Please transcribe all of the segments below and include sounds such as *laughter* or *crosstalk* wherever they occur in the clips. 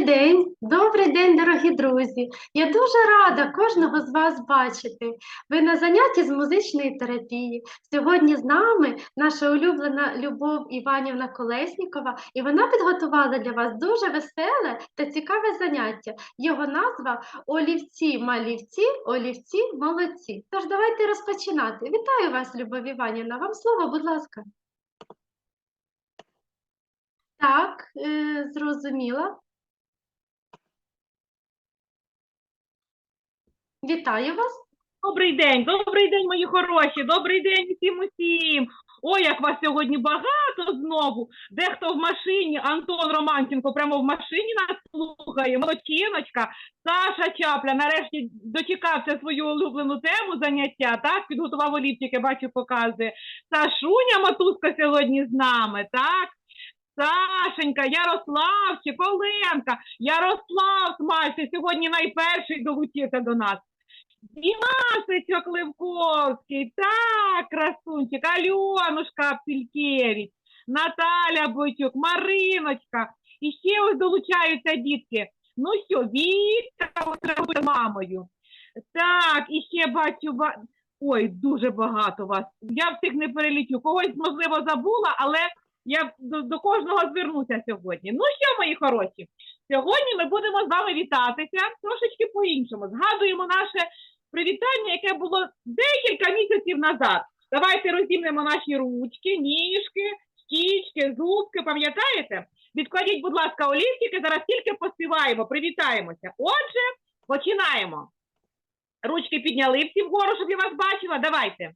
Добрий день, добрий день, дорогі друзі. Я дуже рада кожного з вас бачити. Ви на занятті з музичної терапії. Сьогодні з нами наша улюблена Любов Іванівна Колеснікова, і вона підготувала для вас дуже веселе та цікаве заняття. Його назва Олівці, малівці, олівці, молодці. Тож давайте розпочинати. Вітаю вас, Любов Іванівна. Вам слово, будь ласка. Так, е, зрозуміла. Вітаю вас. Добрий день, добрий день, мої хороші, добрий день усім усім. Ой, як вас сьогодні багато знову. Дехто в машині, Антон Романченко прямо в машині нас слухає, молодчиночка. Саша Чапля нарешті дочекався свою улюблену тему заняття, так, підготував олівчики, бачу, показує. Сашуня Матуска сьогодні з нами, так? Сашенька, Ярославчик, Оленка, Ярослав Смальцев сьогодні найперший долучився до нас. Дімасичок Левковський, так, красунчик, Альонушка Пількевич, Наталя Бойчук, Мариночка. І ще ось долучаються дітки. Ну що, треба бути мамою. Так, і ще бачу, ба- ой, дуже багато вас. Я всіх не перелічу. Когось, можливо, забула, але я до, до кожного звернуся сьогодні. Ну що, мої хороші, сьогодні ми будемо з вами вітатися трошечки по-іншому. Згадуємо наше привітання, яке було декілька місяців назад. Давайте розімнемо наші ручки, ніжки, стічки, зубки, пам'ятаєте? Відкладіть, будь ласка, олівчики, зараз тільки поспіваємо, привітаємося. Отже, починаємо. Ручки підняли всі вгору, щоб я вас бачила. Давайте.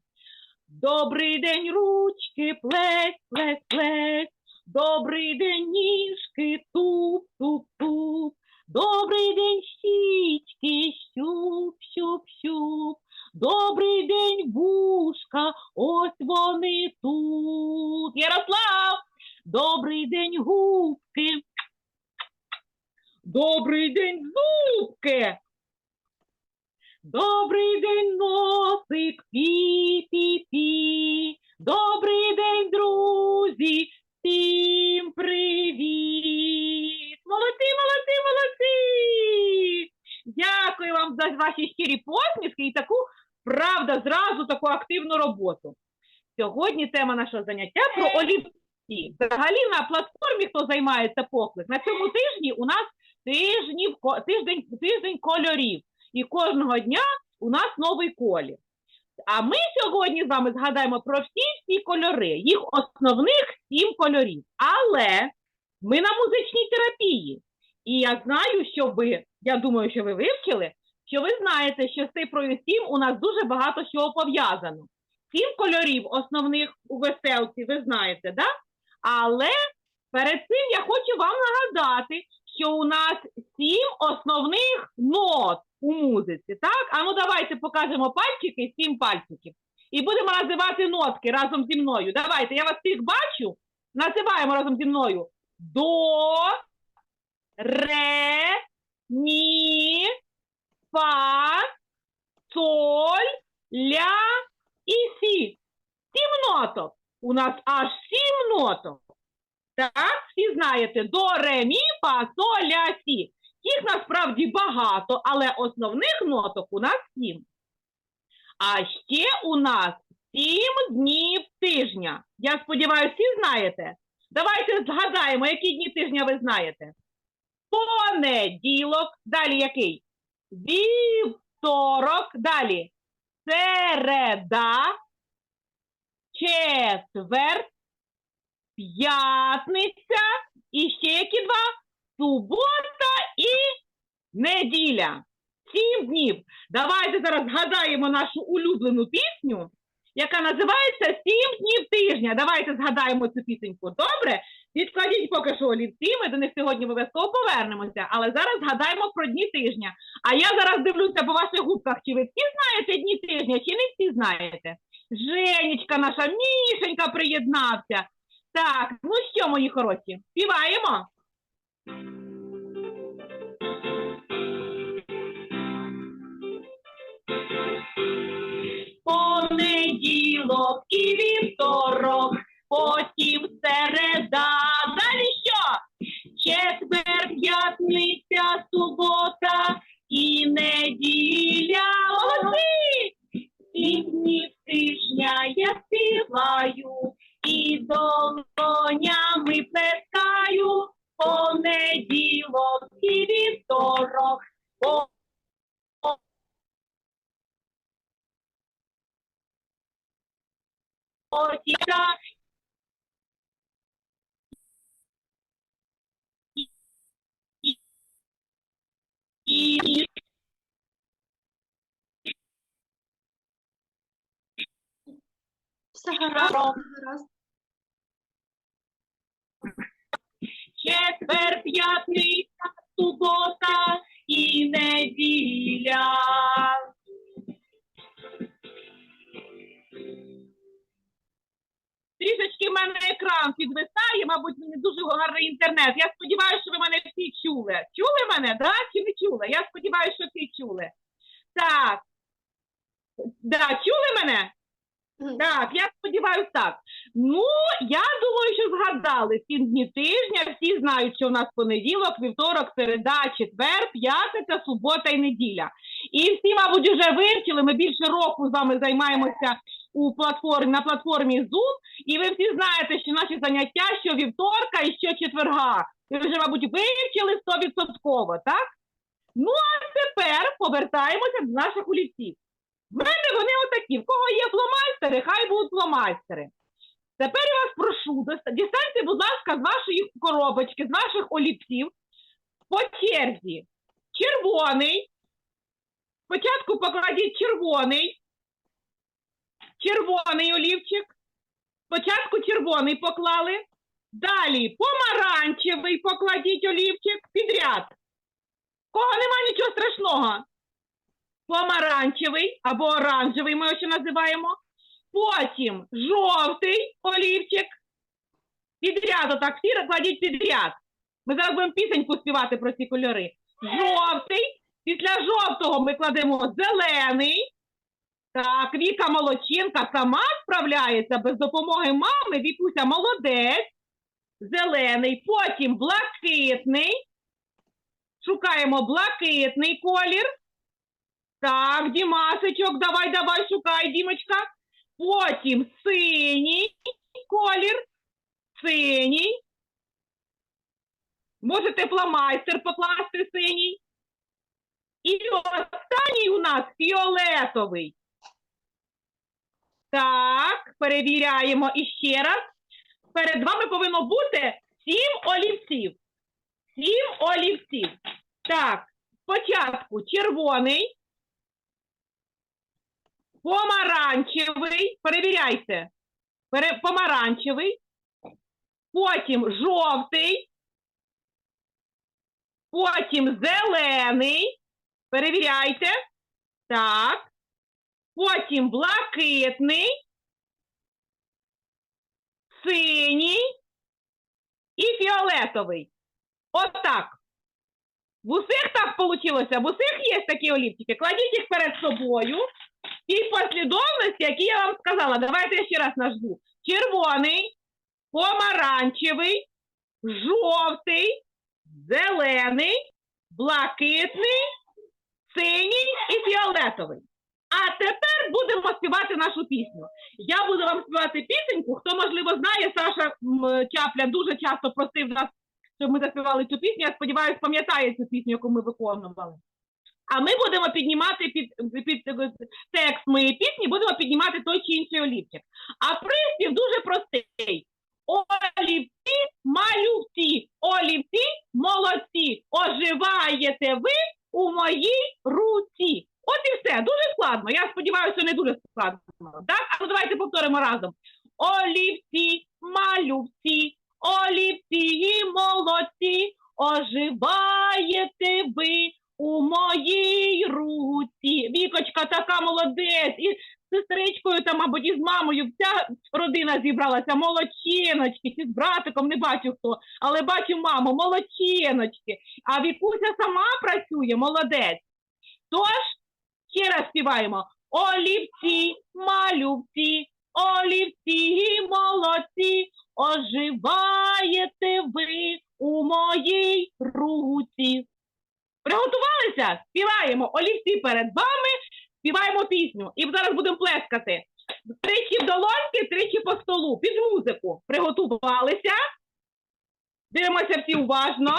Добрий день, ручки, плесь, плесь, плесь. Добрий день, ніжки, туп, туп, туп. Добрий день, щічки, щуп, щуп, щуп. Добрий день, вушка, ось вони тут. Ярослав, добрий день, губки. Добрий день, зубки. Добрий день, носик, пі-пі-пі. Добрий день, друзі. Всім привіт! Молодці, молодці, молодці! Дякую вам за ваші щирі посмішки і таку, правда, зразу таку активну роботу. Сьогодні тема нашого заняття про олівці. Взагалі на платформі, хто займається поклик, на цьому тижні у нас тижнів, тиждень, тиждень кольорів. І кожного дня у нас новий колір. А ми сьогодні з вами згадаємо про всі всі кольори, їх основних сім кольорів. Але ми на музичній терапії. І я знаю, що ви, я думаю, що ви вивчили, що ви знаєте, що з цифрою 7 у нас дуже багато чого пов'язано. Сім кольорів основних у веселці, ви знаєте, да? Але перед цим я хочу вам нагадати, що у нас сім основних нот у музиці. Так? А ну давайте покажемо пальчики, сім пальчиків. І будемо називати нотки разом зі мною. Давайте, я вас всіх бачу. Називаємо разом зі мною. До, ре, мі, фа, соль, ля і сі. Сім ноток. У нас аж сім ноток. Так, всі знаєте, до, ре, мі, фа, соль, ля, сі. Їх насправді багато, але основних ноток у нас сім. А ще у нас сім днів тижня. Я сподіваюся, всі знаєте. Давайте згадаємо, які дні тижня ви знаєте. Понеділок, далі який? Вівторок, далі. Середа, четвер, п'ятниця і ще які два? Субота і неділя. Сім днів. Давайте зараз згадаємо нашу улюблену пісню, яка називається Сім днів тижня. Давайте згадаємо цю пісеньку. Добре? Відкладіть поки що олівці, ми до них сьогодні обов'язково повернемося. Але зараз згадаємо про дні тижня. А я зараз дивлюся по ваших губках, чи ви всі знаєте дні тижня, чи не всі знаєте. Женечка наша, Мішенька приєднався. Так, ну що, мої хороші, співаємо? понеділок і вівторок, потім середа. Далі що? Четвер, п'ятниця, субота і неділя. Молодці! Сім днів тижня я співаю і долонями плескаю понеділок. Все гаразд, четвер, п'ятниця, субота і неділя. Трішечки в мене екран підвисає, мабуть, не дуже гарний інтернет. Я сподіваюся, що ви мене всі чули. Чули мене, да? Чи не чули? Я сподіваюся, що всі чули. Так. Да, чули мене? Так, я сподіваюся так. Ну, я думаю, що згадали сім дні тижня. Всі знають, що у нас понеділок, вівторок, середа, четвер, п'ятниця, субота і неділя. І всі, мабуть, вже вивчили. Ми більше року з вами займаємося у платформі на платформі Zoom. І ви всі знаєте, що наші заняття що вівторка і що четверга. Ви вже, мабуть, вивчили стовідсотково, так? Ну а тепер повертаємося до наших олівців. В мене вони отакі. В кого є фломайстери, хай будуть фломайстери. Тепер я вас прошу, дістаньте, будь ласка, з вашої коробочки, з ваших олівців по черзі. Червоний. Спочатку покладіть червоний. Червоний олівчик. Спочатку червоний поклали. Далі помаранчевий покладіть олівчик підряд. Кого нема нічого страшного помаранчевий або оранжевий, ми його ще називаємо. Потім жовтий олівчик. Підряд, отак всі кладіть підряд. Ми зараз будемо пісеньку співати про ці кольори. Жовтий. Після жовтого ми кладемо зелений. Так, Віка Молодчинка сама справляється без допомоги мами. Вікуся молодець. Зелений. Потім блакитний. Шукаємо блакитний колір. Так, Дімасичок, давай, давай, шукай, Дімочка. Потім синій колір. Синій. Можете фломайстер покласти синій. І останній у нас фіолетовий. Так, перевіряємо іще раз. Перед вами повинно бути сім олівців. Сім олівців. Так, спочатку червоний, помаранчевий, перевіряйте. Пере- Помаранчевий, потім жовтий, потім зелений, перевіряйте. Так. Потім блакитний, синій і фіолетовий. Отак. В усіх так вийшло, в усіх є такі олівчики. Кладіть їх перед собою. Тій послідовності, які я вам сказала. Давайте я ще раз нажму. Червоний, помаранчевий, жовтий, зелений, блакитний, синій і фіолетовий. А тепер будемо співати нашу пісню. Я буду вам співати пісеньку. Хто, можливо, знає, Саша Чапля дуже часто просив нас, щоб ми заспівали цю пісню. Я сподіваюся, пам'ятає цю пісню, яку ми виконували. А ми будемо піднімати під, під текст моєї пісні, будемо піднімати той чи інший олівчик. А приспів дуже простий. Олівці, малювці, олівці, молодці, оживаєте ви у моїй руці. От і все, дуже складно. Я сподіваюся, не дуже складно. Так? А ну давайте повторимо разом. Олівці, малювці, олівці молодці, оживаєте ви у моїй руці. Вікочка така молодець. І з сестричкою там, мабуть, і з мамою вся родина зібралася. Молодчиночки, чи з братиком, не бачу хто, але бачу маму, молодчиночки. А Вікуся сама працює, молодець. Тож, ще раз співаємо. Олівці, малювці, олівці і молодці, оживаєте ви у моїй руці. Приготувалися? Співаємо олівці перед вами, співаємо пісню. І зараз будемо плескати тричі в долоньки, тричі по столу. Під музику. Приготувалися. Дивимося всі уважно.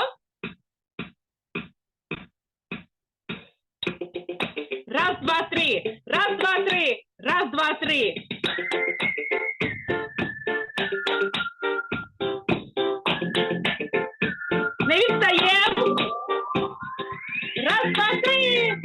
Раз, два, три. Раз, два, три. Раз, два, три. Не відстаємо. Раз, два, три.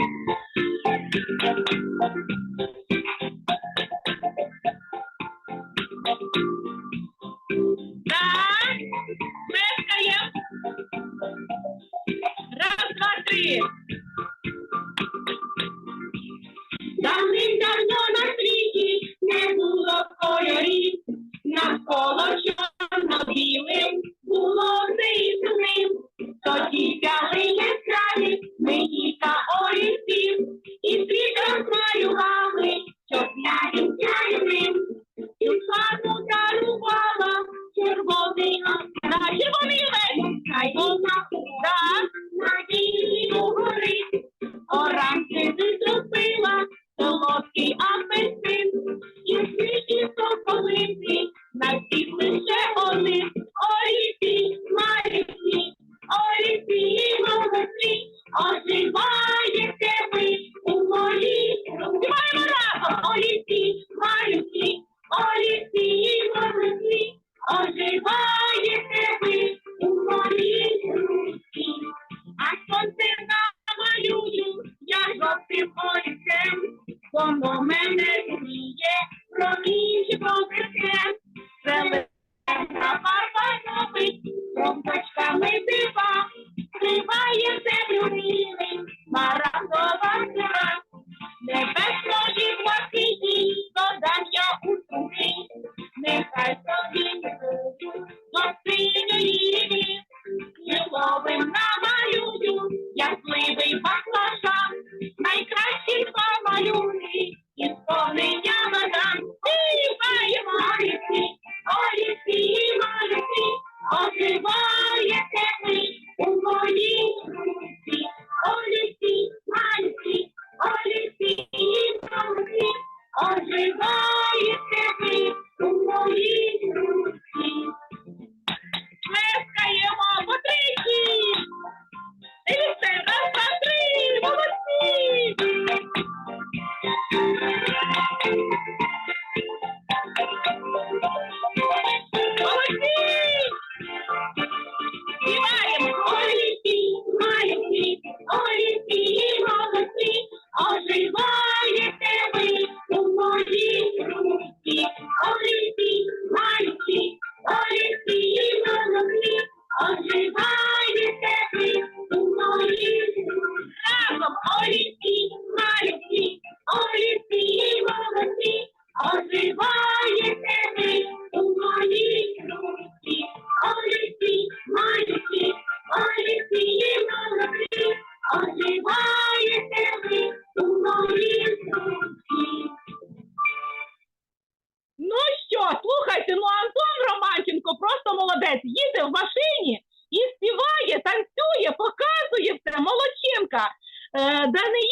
呃，但是。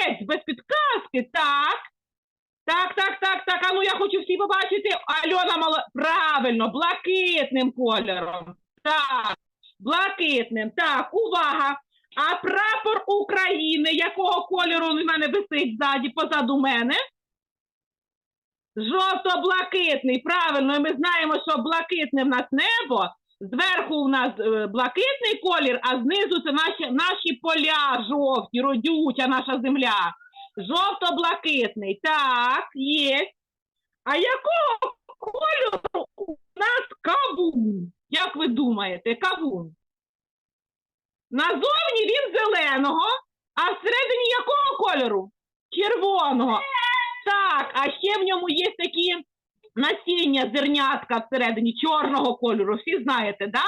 Молодець, без підказки. Так. Так, так, так, так. А ну я хочу всі побачити. Альона мала правильно, блакитним кольором. Так, блакитним. Так, увага. А прапор України, якого кольору у мене висить ззаді, позаду мене? Жовто-блакитний. Правильно, і ми знаємо, що блакитне в нас небо, Зверху у нас е, блакитний колір, а знизу це наші наші поля жовті, родюча наша земля. Жовто-блакитний. Так, є. А якого кольору у нас кавун? Як ви думаєте, кавун? Назовні він зеленого, а всередині якого кольору? Червоного. Так, а ще в ньому є такі насіння зернятка всередині чорного кольору. Всі знаєте, да?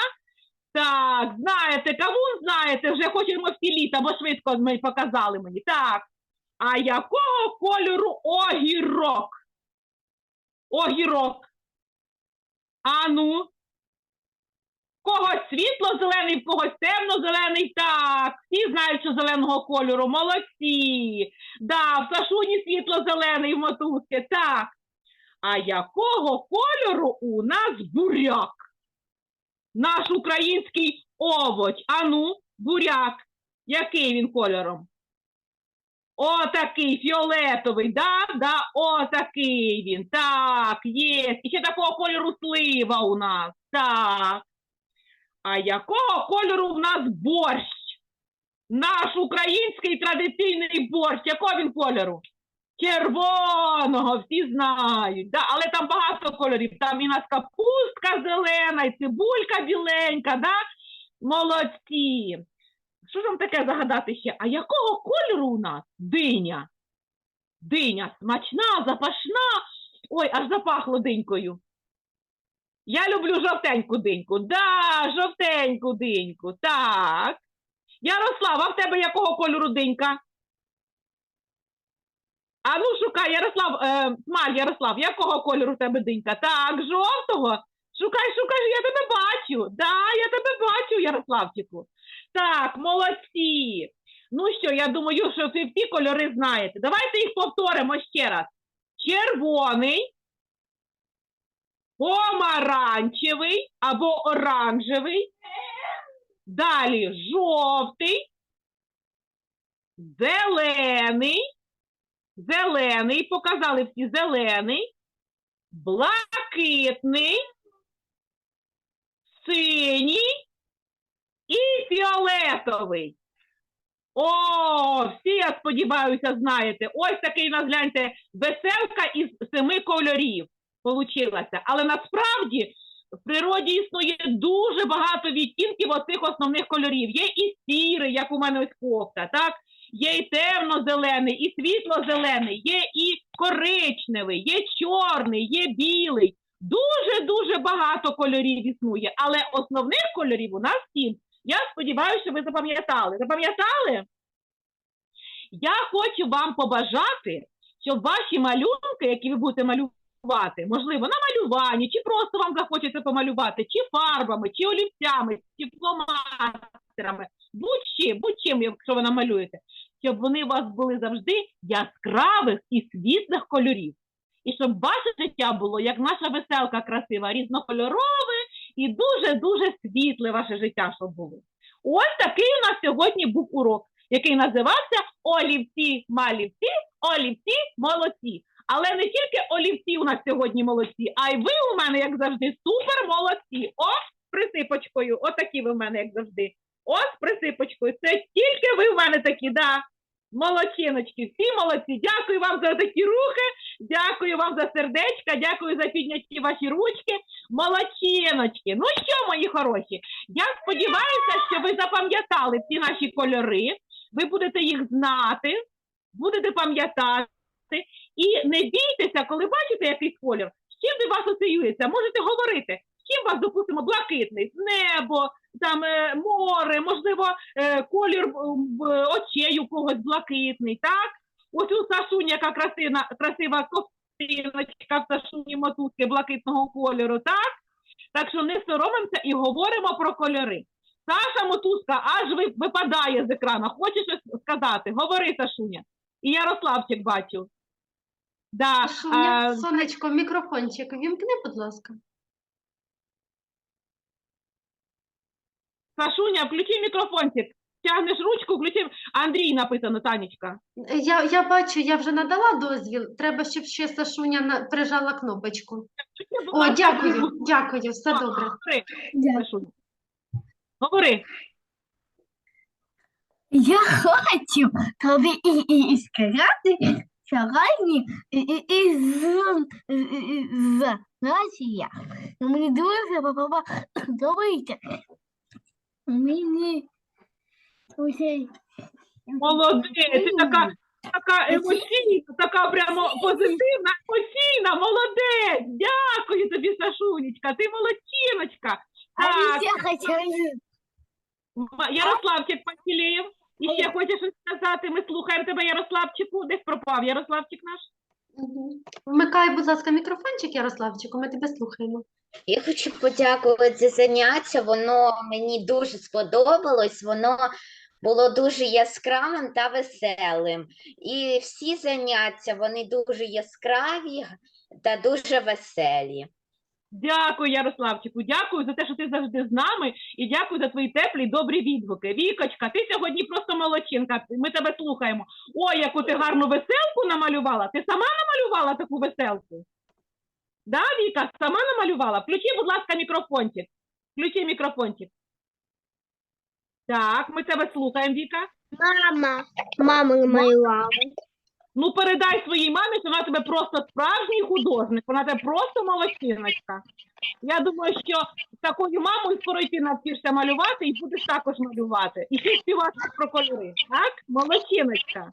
Так, знаєте, кавун знаєте, вже хочемо всі літа, бо швидко ми показали мені. Так. А якого кольору огірок? Огірок. А ну. Когось світло-зелений, в когось темно-зелений. Так, всі знають, що зеленого кольору. Молодці. Да, в Сашуні світло-зелений в мотузки. Так. А якого кольору у нас буряк? Наш український овоч. Ану, буряк. Який він кольором? Отакий фіолетовий, да, да, отакий він. Так, є. І ще такого кольору слива у нас. Так. А якого кольору у нас борщ? Наш український традиційний борщ. Якого він кольору? Червоного, всі знають. Да? Але там багато кольорів. Там і нас капустка зелена, і цибулька біленька, да? Молодці. Що ж вам таке загадати ще? А якого кольору у нас диня? Диня смачна, запашна. Ой, аж запахло динькою. Я люблю жовтеньку диньку. Да, жовтеньку диньку. Так. Ярослав, а в тебе якого кольору динька? А ну шукай, Ярослав, е, Маль, Ярослав, якого кольору в тебе динька? Так, жовтого. Шукай, шукай, я тебе бачу. Да, я тебе бачу, Ярославчику. Так, молодці. Ну що, я думаю, що ви всі кольори знаєте. Давайте їх повторимо ще раз. Червоний, помаранчевий або оранжевий. Далі жовтий, зелений, зелений, показали всі зелений, блакитний, синій і фіолетовий. О, всі, я сподіваюся, знаєте. Ось такий, нас, гляньте, веселка із семи кольорів получилася. Але насправді в природі існує дуже багато відтінків оцих основних кольорів. Є і сірий, як у мене ось кофта, так? Є і темно-зелений, і світло-зелений, є і коричневий, є чорний, є білий. Дуже-дуже багато кольорів існує, але основних кольорів у нас сім. Я сподіваюся, ви запам'ятали. Запам'ятали? Я хочу вам побажати, щоб ваші малюнки, які ви будете малювати, можливо, на малюванні, чи просто вам захочеться помалювати, чи фарбами, чи олівцями, чи фломастерами, будь-чим, будь-чим, якщо ви намалюєте, щоб вони у вас були завжди яскравих і світлих кольорів. І щоб ваше життя було, як наша веселка красива, різнокольорове і дуже-дуже світле ваше життя, щоб було. Ось такий у нас сьогодні був урок, який називався Олівці малівці, олівці молодці. Але не тільки олівці у нас сьогодні молодці, а й ви у мене, як завжди, супер молодці. О, з присипочкою, отакі ви в мене, як завжди. Ось з присипочкою. Це тільки ви в мене такі, да. Молодчиночки, всі молодці. Дякую вам за такі рухи, дякую вам за сердечка, дякую за підняті ваші ручки. Молодчиночки. Ну що, мої хороші, я сподіваюся, що ви запам'ятали ці наші кольори, ви будете їх знати, будете пам'ятати. І не бійтеся, коли бачите якийсь колір, з чим він вас асоціюється, можете говорити. Чим вас, допустимо, блакитний, небо, там е, море, можливо, е, колір очей у когось блакитний, так? Ось у Сашуні, яка красива, красива ковтиночка в Сашуні мотузки блакитного кольору, так? Так що не соромимося і говоримо про кольори. Саша мотузка аж випадає з екрану. Хочеш щось сказати? Говори, Сашуня. І Ярославчик бачу. Да, Шуня, а, сонечко, мікрофончик, вімкни, будь ласка. Сашуня, включи мікрофончик. Тягнеш ручку, включи. Андрій написано, Танечка. Я, я бачу, я вже надала дозвіл. Треба, щоб ще Сашуня на- прижала кнопочку. О, дякую, дякую, все добре. Говори, Сашуня. Говори. Я хочу тобі і, і, і сказати сьогодні і, і, і з, з, з Росія. Мені дуже подобається. Мені Усей. Молодець, ти така, така емоційна, така прямо позитивна, емоційна, молодець. Дякую тобі, Сашунечка, ти молодчиночка. А Так, я хотела... Ярославчик Пантелеєв. І ще хочеш щось сказати? Ми слухаємо тебе, Ярославчику. Десь пропав Ярославчик наш. Вмикай, будь ласка, мікрофончик, Ярославчику, ми тебе слухаємо. Я хочу подякувати за заняття. Воно мені дуже сподобалось. Воно було дуже яскравим та веселим. І всі заняття вони дуже яскраві та дуже веселі. Дякую, Ярославчику. Дякую за те, що ти завжди з нами, і дякую за твої теплі добрі відгуки. Вікочка, ти сьогодні просто молодчинка. Ми тебе слухаємо. Ой, яку ти гарну веселку намалювала. Ти сама намалювала таку веселку? Да, Віка, сама намалювала? Включи, будь ласка, мікрофончик. Включи мікрофончик. Так, ми тебе слухаємо, Віка. Мама. Мама намалювала. Ну, передай своїй мамі, що вона тебе просто справжній художник, вона тебе просто молодчиночка. Я думаю, що з такою мамою скоро й ти навчишся малювати і будеш також малювати. І ще співати про кольори. Так? Молодчиночка.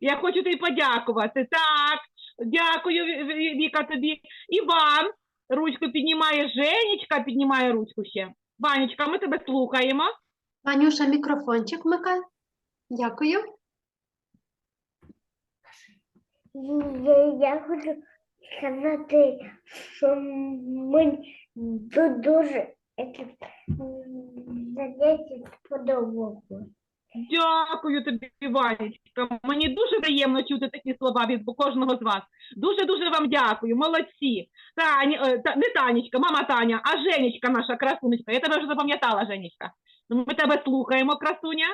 Я хочу тобі подякувати. Так, дякую, Ві- Ві- Віка, тобі. Іван, ручку піднімає, Женечка піднімає ручку ще. Ванечка, ми тебе слухаємо. Ванюша, мікрофончик вмикай. Дякую. Я, я хочу сказати, що мені ду- дуже це, заняття сподобалося. Дякую тобі, Ванечка. Мені дуже приємно чути такі слова від кожного з вас. Дуже-дуже вам дякую. Молодці. Таня, е, та, не Танечка, мама Таня, а Женечка наша красунечка. Я тебе вже запам'ятала, Женечка. Ну, Ми тебе слухаємо, красуня.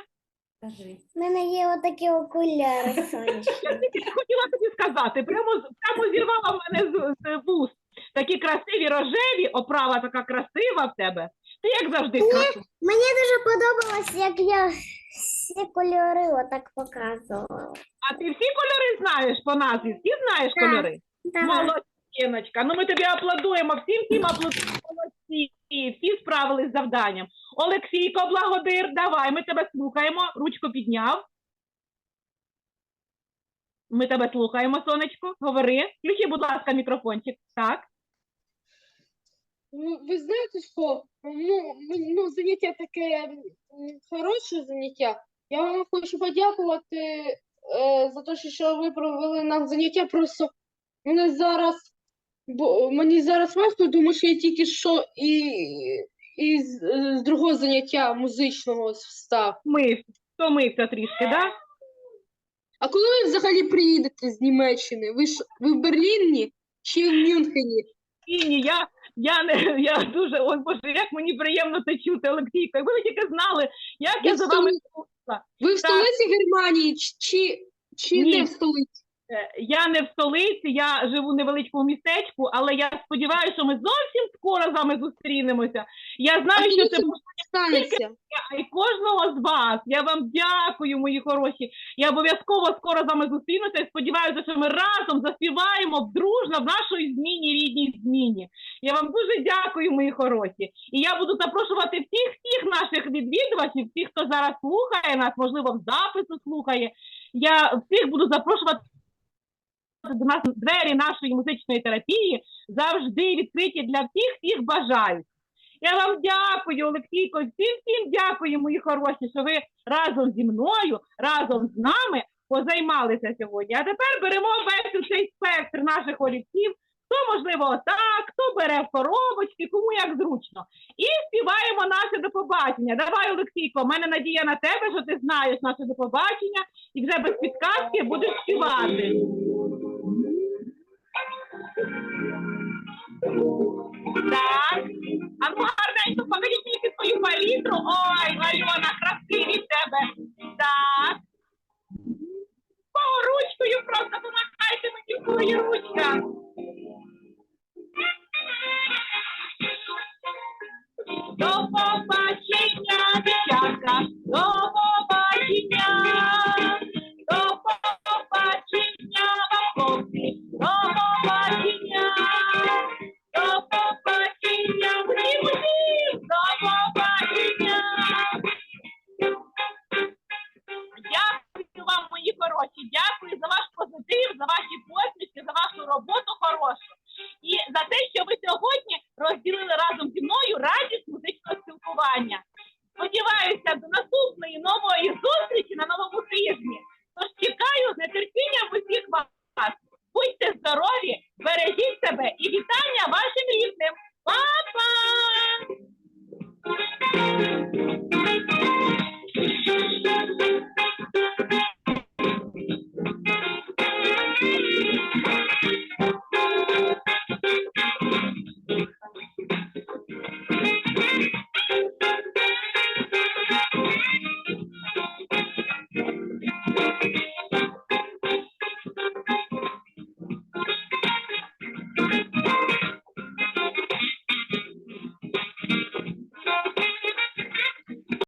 У мене є отакі окуляри сонячні. *laughs* Я хотіла тобі сказати, прямо, прямо зірвала мене з, з вуст. Такі красиві рожеві, оправа така красива в тебе. Ти як завжди красива. Мені дуже подобалось, як я всі кольори отак показувала. А ти всі кольори знаєш по назві? Всі знаєш Так. кольори? Так. Молодчиночка, ну ми тобі аплодуємо, всім всім аплодуємо, молодці, всі справились з завданням. Олексійко, благодир, давай, ми тебе слухаємо, ручку підняв. Ми тебе слухаємо, сонечко, говори. Включи, будь ласка, мікрофончик. Так. Ну, ви знаєте що? Ну, ну, заняття таке м, хороше заняття. Я вам хочу подякувати е, за те, що- ви провели нам заняття. Просто мене зараз, бо мені зараз важко, тому що я тільки що і, і з, з другого заняття музичного встав. Ми втомився трішки, да? А коли ви взагалі приїдете з Німеччини? Ви ж ви в Берліні чи в Мюнхені? Ні, ні, я, я не я дуже, ой Боже, як мені приємно це чути, Олексійко. Якби ви тільки знали, як я за вами столиці- Ви в столиці Германії чи, чи, Ні. не в столиці? Е, Я не в столиці, я живу в невеличкому містечку, але я сподіваюся, що ми зовсім скоро з вами зустрінемося. Я А знаю, що це це може станеться? Кожного з вас. Я вам дякую, мої хороші. Я обов'язково скоро з вами зустрінуся і сподіваюся, що ми разом заспіваємо дружно в нашій зміні, рідній зміні. Я вам дуже дякую, мої хороші. І я буду запрошувати всіх всіх наших відвідувачів, всіх, хто зараз слухає нас, можливо, в запису слухає. Я всіх буду запрошувати до нас двері нашої музичної терапії завжди відкриті для всіх, всіх бажаючих. Я вам дякую, Олексійко, всім всім дякую, мої хороші, що ви разом зі мною, разом з нами позаймалися сьогодні. А тепер беремо весь цей спектр наших олівців. Хто, можливо, отак, хто бере коробочки, кому як зручно. І співаємо наше до побачення. Давай, Олексійко, в мене надія на тебе, що ти знаєш наше до побачення, і вже без підказки будеш співати. Свою палітру. Ой,